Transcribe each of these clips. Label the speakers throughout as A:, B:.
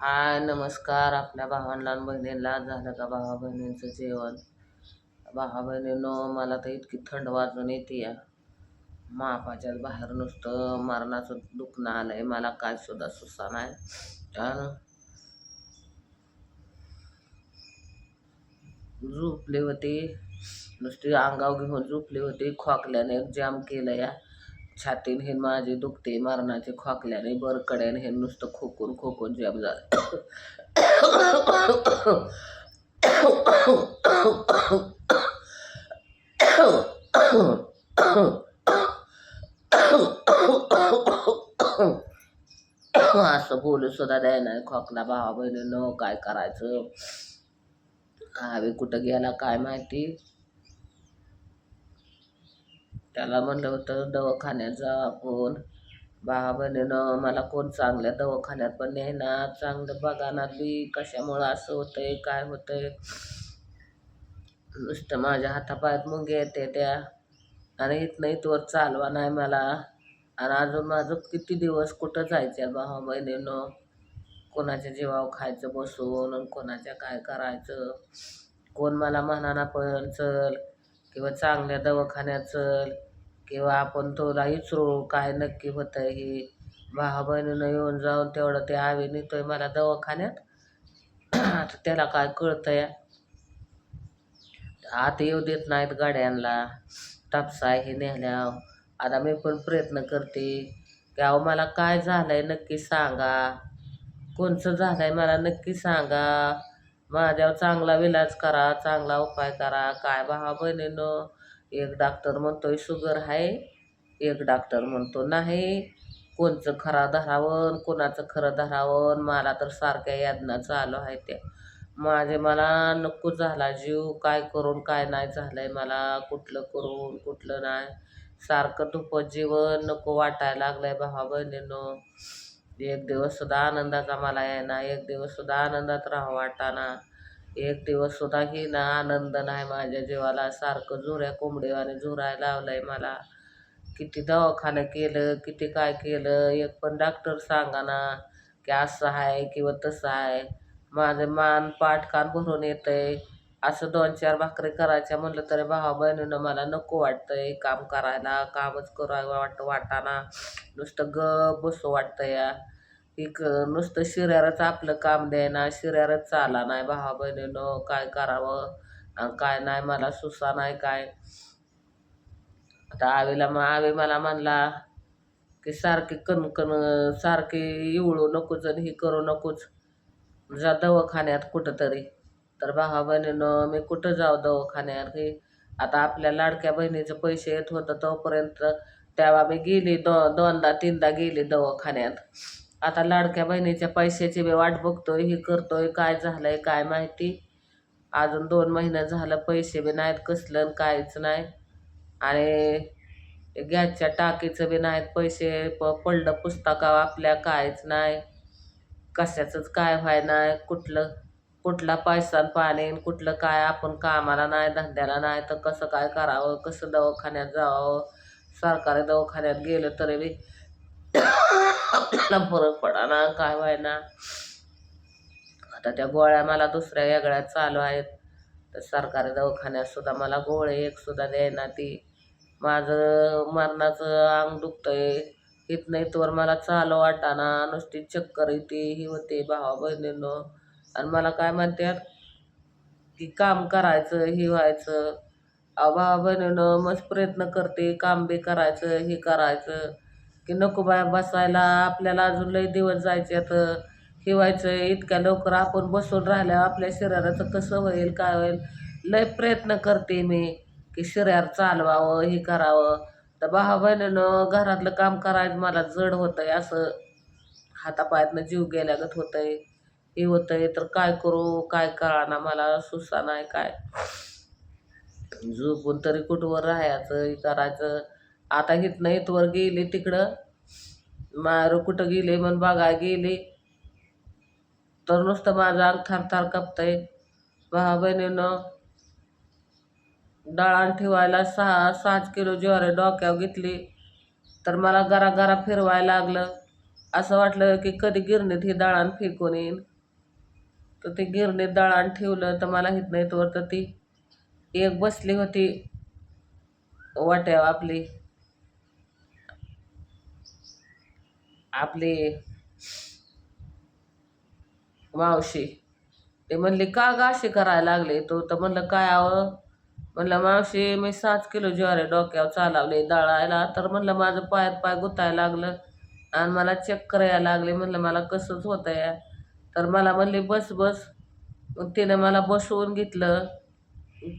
A: हा नमस्कार. आपल्या भावांना बहिणींना. झालं का भावा बहिणींचं जेवण? भावा बहिणींनो मला तर इतकी थंड वाजून येते या. मापाच्याच बाहेर नुसतं मरणाचं दुखणं आलं आहे मला काय सुद्धा सुसा नाही. झोपले झोपली होती. नुसती अंगाव घेऊन झोपली होती. खोकल्याने जाम केलं या. छातीन हे माझी दुखते मरणाचे खोकल्याने बरकड्यान हे नुसतं खोकून खोकून जाम झालं. असं बोलू सुद्धा द्यायना खोकला भावा बहिणीनं काय करायचं? हवे कुठं गेला काय माहिती? त्याला म्हणलं होतं दवाखान्यात जा आपण. भावा बहिणीनं मला कोण चांगल्या दवाखान्यात पण ना चांगलं बघा ना बी कशामुळं असं होतंय काय होतंय. नुसतं माझ्या हातापायात मुंगे येते त्या. आणि इथनं इथवर चालवा नाही मला. आणि अजून माझं किती दिवस कुठं जायचं भावा बहिणीनं कोणाच्या जीवावर खायचं बसून कोणाच्या काय करायचं? कोण मला म्हणाना पण चल किंवा चांगल्या दवाखान्यात चल किंवा आपण तोला विचारू काय नक्की होतं हे. भावा बहिणीनं येऊन जाऊन तेवढं ते आवे नेतोय मला दवाखान्यात. आता त्याला काय कळतंय? आत येऊ देत नाहीत गाड्यांना. टापसा हे नेहल्या आता मी पण प्रयत्न करते. की अहो मला काय झालंय नक्की सांगा. कोणचं झालंय मला नक्की सांगा. माझ्यावर चांगला विलाज करा चांगला उपाय करा. काय भावा बहिणीनं एक डॉक्टर म्हणतोय शुगर आहे एक डॉक्टर म्हणतो नाही कोणचं खरं धरावं कोणाचं खरं धरावं मला तर सारख्या यातना चालू आहे त्या. माझे मला नको झाला जीव काय करून काय नाही झालं आहे मला कुठलं करून कुठलं नाही. सारखं धुपत जीवन नको वाटायला आहे भावा बहिणीनं. एक दिवस सुद्धा आनंदाचा मला येईना एक दिवस सुद्धा आनंदात राहावं वाटाना एक दिवस सुद्धा ही ना आनंद नाही माझ्या जीवाला. सारखं झुऱ्या कोंबडीवाने झुरायला लावलंय मला. किती दवाखानं केलं किती काय केलं एक पण डॉक्टर सांगा ना की असं आहे किंवा तसं आहे. माझं मान पाठ कान भरून येतंय. असं दोन चार भाकरी करायच्या म्हणलं तरी भावा बहिणीनं मला नको वाटतंय काम करायला कामच करावं वाटतं वाटाना नुसतं ग बसू वाटतं या. एक नुसतं शिऱ्यारच आपलं काम द्यायना शिऱ्यारच चाला नाही भावा बहिणीनं. काय करावं? काय नाही मला सुसा नाही काय. आता आवीला मग आवी मला म्हणला की सारखी कणकण सारखी इवळू नकोच आणि ही करू नकोच. जा दवाखान्यात कुठंतरी. तर भावा बहिणीनं मी कुठं जाऊ दवाखान्यात? की आता आपल्या लाडक्या बहिणीचे पैसे येत होतं तोपर्यंत तेव्हा मी गेली दो दोनदा तीनदा गेली दवाखान्यात. आता लाडक्या बहिणीच्या पैशाची मी वाट बघतोय हे करतोय काय झालंय काय माहिती? अजून दोन महिने झालं पैसे बी नाहीत कसलं आणि काहीच नाही. आणि गॅसच्या टाकीचं बी नाहीत पैसे प पडलं पुस्तकावर आपल्या कायच नाही. कशाचंच काय व्हाय नाही कुठलं? कुठला पैसा पाणी कुठलं काय आपण कामाला नाही धंद्याला नाही तर कसं काय करावं कसं दवाखान्यात जावं? सरकारी दवाखान्यात गेलं तरी बी आपल्याला फरक पडा ना काय व्हायना. आता त्या गोळ्या मला दुसऱ्या वेगळ्या चालू आहेत. तर सरकारी दवाखान्यात सुद्धा मला गोळे एक सुद्धा द्यायना ती. माझं मरणाचं अंग दुखतंय. इथनं इथवर मला चालू वाटाना नुसती चक्कर येते ही होते भावा बहिणीनं आणि मला काय म्हणतात की काम करायचं हे व्हायचं. अहो भावा बहिणीनं मस्त प्रयत्न करते काम बी करायचं हे करायचं. की नको बाय बसायला आपल्याला अजून लई दिवस जायचे तर हे व्हायचं इतक्या लवकर आपण बसून राहिल्यावर आपल्या शरीराचं कसं होईल काय होईल? लय प्रयत्न करते मी की शरीर चालवावं हे करावं. तर भावा बहिणीनं घरातलं काम करायचं मला जड होतंय असं हातापायातनं जीव गेल्यागत होतंय. हे आहे तर काय करू काय कळाना मला सुसा नाही काय? झोपून तरी कुठवर राहायचं हे करायचं. आता इथनं इथवर गेली तिकडं. मार कुठं गेले म्हणून बघाय गेली. तर नुसतं माझं अंग थार थार कापतंय. भावा बहिणीनं दळण ठेवायला सहा सात किलो ज्वारी डोक्यावर घेतली. तर मला गरा गरा फिरवायला लागलं. असं वाटलं की कधी गिरणीत ही डाळान फेकून येईन. तर ती गिरणीत दळण ठेवलं तर मला हित नाही तोवर तर ती एक बसली होती वाट्यावर आपली. आपली मावशी. ते म्हणली का ग अशी करायला लागले तू? तर म्हणलं काय आवं म्हणलं मावशी मी सात किलो ज्वारी डोक्यावर चालवले दळायला. तर म्हणलं माझं पायात पाय गुतायला लागलं आणि मला चक्कर यायला लागले. म्हणलं मला कसंच होतं या तर मला म्हणली बस बस. मग तिने मला बसवून घेतलं.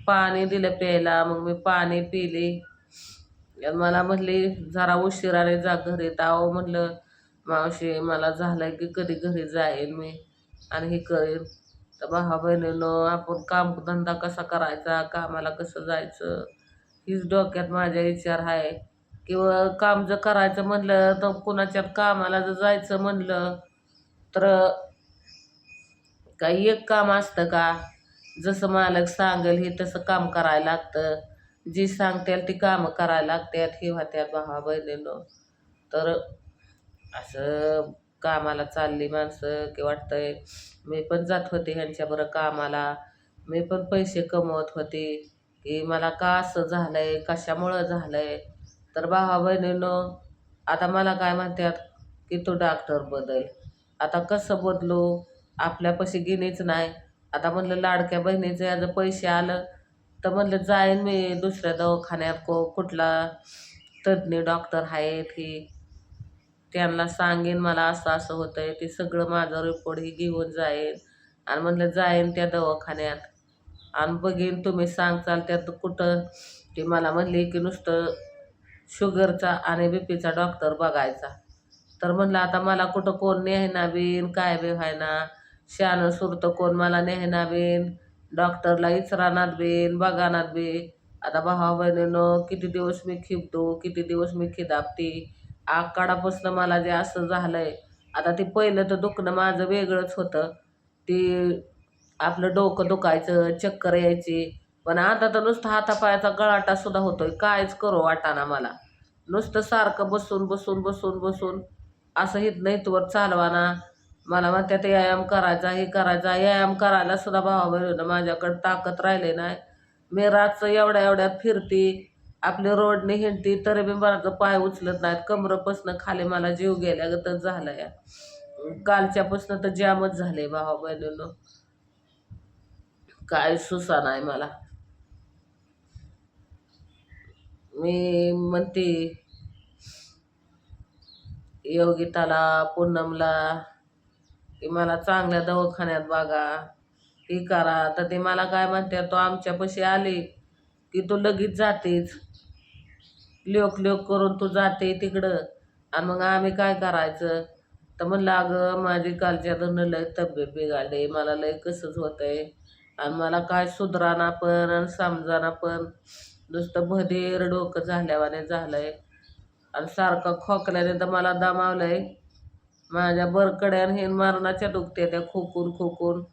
A: पाणी दिलं प्यायला. मग मी पाणी पिले. मला म्हणली जरा उशिराने जा घरी. ताव म्हणलं मावशी मला झालं की कधी घरी जाईल मी आणि हे करेन. तर भावा बहिणीनं आपण कामधंदा कसा करायचा? कामाला कसं जायचं? हीच डोक्यात माझ्या विचार आहे. किंवा काम जर करायचं म्हणलं तर कुणाच्यात कामाला जर जायचं म्हणलं तर काही एक काम असतं का? जसं मालक सांगेल हे तसं काम करायला लागतं. जी सांगतील ती कामं करायला लागतात हे व्हात्यात भावा बहिणीनो. तर असं कामाला चालली माणसं की वाटतंय मी पण जात होते ह्यांच्याबरोबर कामाला. मी पण पैसे कमवत होते की मला का असं झालं आहे कशामुळं झालं आहे तर भावा बहिणीनं आता मला काय म्हणतात की तू डॉक्टर बदल. आता कसं बदलू? आपल्यापाशी गिनीच नाही. आता म्हणलं लाडक्या बहिणीचं याचं पैसे आलं तर म्हणलं जाईन मी दुसऱ्या दवाखान्यात को कुठला तज्ज्ञ डॉक्टर आहेत ही. त्यांना सांगेन मला असं असं होतं आहे ते सगळं माझं रिपोर्ट ही घेऊन जाईन आणि म्हणलं जाईन त्या दवाखान्यात. आणि बघीन तुम्ही सांगचाल त्यात कुठं. ती मला म्हणली की नुसतं शुगरचा आणि बी पीचा डॉक्टर बघायचा. तर म्हणलं आता मला कुठं कोण नेहना बीन काय बी व्हायना. शानं सुरतं कोण मला नेहना बीन डॉक्टरला इचरानात बीन बघानात बी. आता भावा बहिणीनं किती दिवस मी खिपतो किती दिवस मी खिदापते? आकाडापासनं मला जे असं झालंय आता ते पहिलं तर दुखणं माझं वेगळंच होतं. ते आपलं डोकं दुखायचं चक्कर यायची. पण आता तर नुसतं हातापायाचा गळाटा सुद्धा होतोय कायच करू वाटाना मला. नुसतं सारखं बसून बसून बसून बसून असं हित नाही तुवर चालवाना. मला म्हणतात व्यायाम करायचा हे करायचा व्यायाम करायला सुद्धा भावा बहिणीनं माझ्याकडं ताकद राहिले नाही. मी रातचं एवढ्या एवढ्यात फिरती आपली रोडने हिंडती तरी बी माझं पाय उचलत नाहीत. कमरपासनं खाली मला जीव गेल्यागतच झाला या. कालच्यापासनं तर जामच झाले भावा बहिणीनं. काय सुसा नाही मला. मी म्हणते योगिताला पूनमला की मला चांगल्या दवाखान्यात बघा हे करा. तर ते मला काय म्हणते तो आमच्यापाशी आली की तू लगेच जातेच. लोक लोक करून तू जाते तिकडं. आणि मग आम्ही काय करायचं? तर म्हणलं अगं माझी कालच्या धरणं लय तब्येत बिघाडली. मला लय कसंच होतंय. आणि मला काय सुधराना पण आणि समजाना पण. नुसतं भदेर डोकं झाल्यावाने झालंय. आणि सारखं खोकल्याने तर मला दमावलंय. माझ्या बरकड्यान हे मरणाच्या दुखते त्या खोकून खोकून.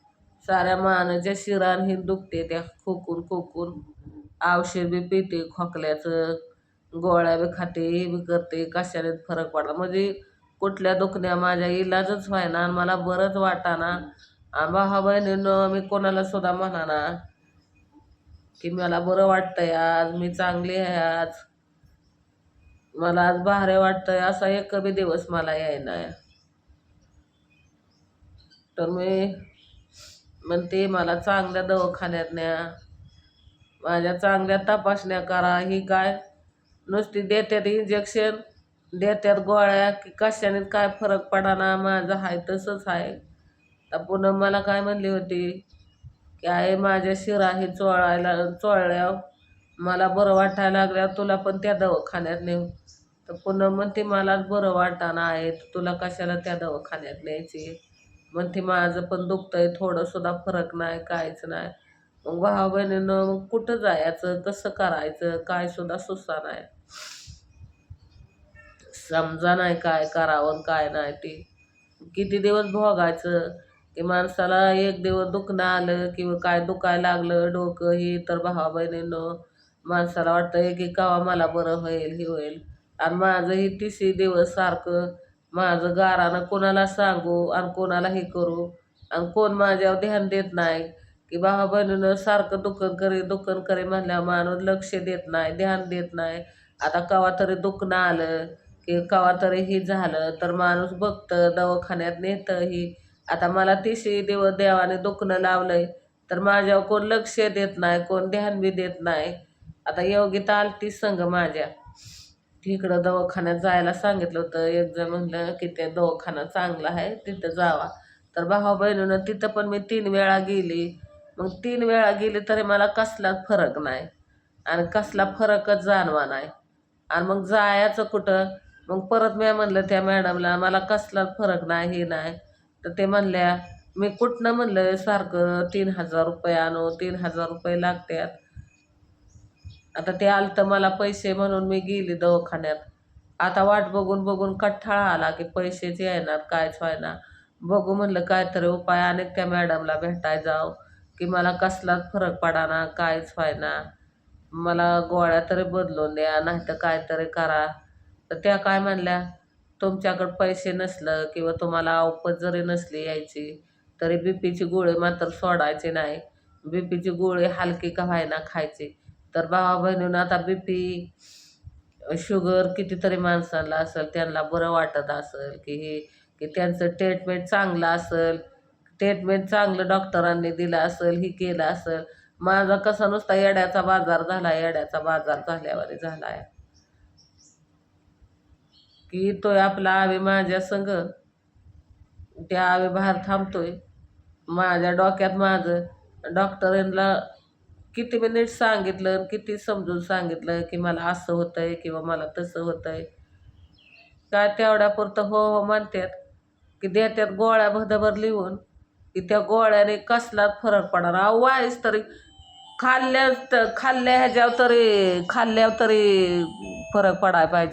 A: साऱ्या मानाच्या शिरान हे दुखते त्या खोकून खोकून. औषध बी पिते खोकल्याचं गोळ्या बी खाते हे बी करते. कशाने फरक पडला? म्हणजे कुठल्या दुखण्या माझ्या इलाजच व्हायना आणि मला बरंच वाटाना. आणि भावा बहिणीनं मी कोणाला सुद्धा म्हणाना की मला बरं वाटतंय आज मी चांगली आहे आज. मला आज भारे वाटतंय असा एक बी दिवस मला यायना. तर मी म्हणते मला चांगल्या दवाखान्यात न्या माझ्या चांगल्या तपासण्या करा. ही काय नुसती देतात इंजेक्शन देतात गोळ्या की कशाने काय फरक पडाना. माझं आहे तसंच आहे तर पुन्हा मला काय म्हणली होती की आहे माझ्या शिरा हे चोळायला चोळल्या. मला बरं वाटायला लागल्यावर तुला पण त्या दवाखान्यात नेऊ. तर पुन्हा म्हणते मलाच बरं वाटाना आहे तर तुला कशाला त्या दवाखान्यात न्यायची? मग ते माझं पण दुखतंय थोडंसुद्धा फरक नाही काहीच नाही. मग भावा बहिणीनं मग कुठं जायचं कसं करायचं काय सुद्धा सुसा नाही. समजा नाही काय करावं आणि काय नाही ते. किती दिवस भोगायचं? की माणसाला एक दिवस दुखणं आलं किंवा काय दुखायला लागलं डोकं ही तर भावा बहिणीनं माणसाला वाटतं की केव्हा मला बरं होईल हे होईल. आणि माझंही तिसरी दिवस सारखं माझं गारानं कोणाला सांगू आणि कोणाला हे करू? आणि कोण माझ्यावर ध्यान देत नाही? की भावा बहिणीनं सारखं दुकान करे दुकान करे म्हणल्यावर माणूस लक्ष देत नाही ध्यान देत नाही. आता कवा तरी दुखणं आलं की कवा तरी हे झालं तर माणूस बघतं दवाखान्यात नेतं ही आता मला तिशी दिवस देवाने दुखणं लावलंय तर माझ्यावर कोण लक्ष देत नाही कोण ध्यान बी देत नाही. आता योगिता आलती संघ माझ्या. इकडं दवाखान्यात जायला सांगितलं होतं. एक जण म्हणलं की ते दवाखाना चांगला आहे तिथं जावा. तर भावा बहिणीनं तिथं पण मी तीन वेळा गेली. मग तीन वेळा गेली तरी मला कसलाच फरक नाही आणि कसला फरकच जाणवा नाही. आणि मग जायचं कुठं? मग परत मी म्हणलं त्या मॅडमला मला कसलाच फरक नाही हे नाही. तर ते म्हणल्या मी कुठनं म्हणलं सारखं तीन हजार रुपये आणू तीन हजार रुपये लागतात. आता ते आलं तर मला पैसे म्हणून मी गेली दवाखान्यात. आता वाट बघून बघून कठ्ठाळा आला की पैसेच येणार कायच व्हायना. बघू म्हणलं काहीतरी उपाय अनेक त्या मॅडमला भेटाय जाव की मला कसलाच फरक पडाना कायच व्हायना. मला गोळ्या तरी बदलून द्या नाही तर काहीतरी करा. तर त्या काय म्हणल्या तुमच्याकडं पैसे नसलं किंवा तुम्हाला औपत जरी नसली यायची तरी बी पीची गोळी मात्र सोडायची नाही. बी पीची गोळी हलकी का व्हायना खायची. तर भावा बहिणीनं आता बी पी शुगर कितीतरी माणसाला असेल त्यांना बरं वाटत असेल की हे की त्यांचं ट्रीटमेंट चांगलं असेल ट्रीटमेंट चांगलं डॉक्टरांनी दिलं असेल ही केलं असेल. माझा कसा नुसता येड्याचा बाजार झाला येड्याचा बाजार झाल्यावर झाला आहे की तो आपला आवी माझ्या संग त्या आवी बाहेर थांबतोय. माझ्या डोक्यात माझं डॉक्टरांना किती मिनिट सांगितलं किती समजून सांगितलं की मला असं होतं आहे किंवा मला तसं होतं आहे काय तेवढ्यापुरतं हो हो म्हणतात की देतात गोळ्या भदभर लिहून की त्या गोळ्याने कसलाच फरक पडणार. अहो वाईस तरी खाल्ल्या खाल्ल्या ह्याच्यावर तरी खाल्ल्यावर तरी फरक पडायला पाहिजे.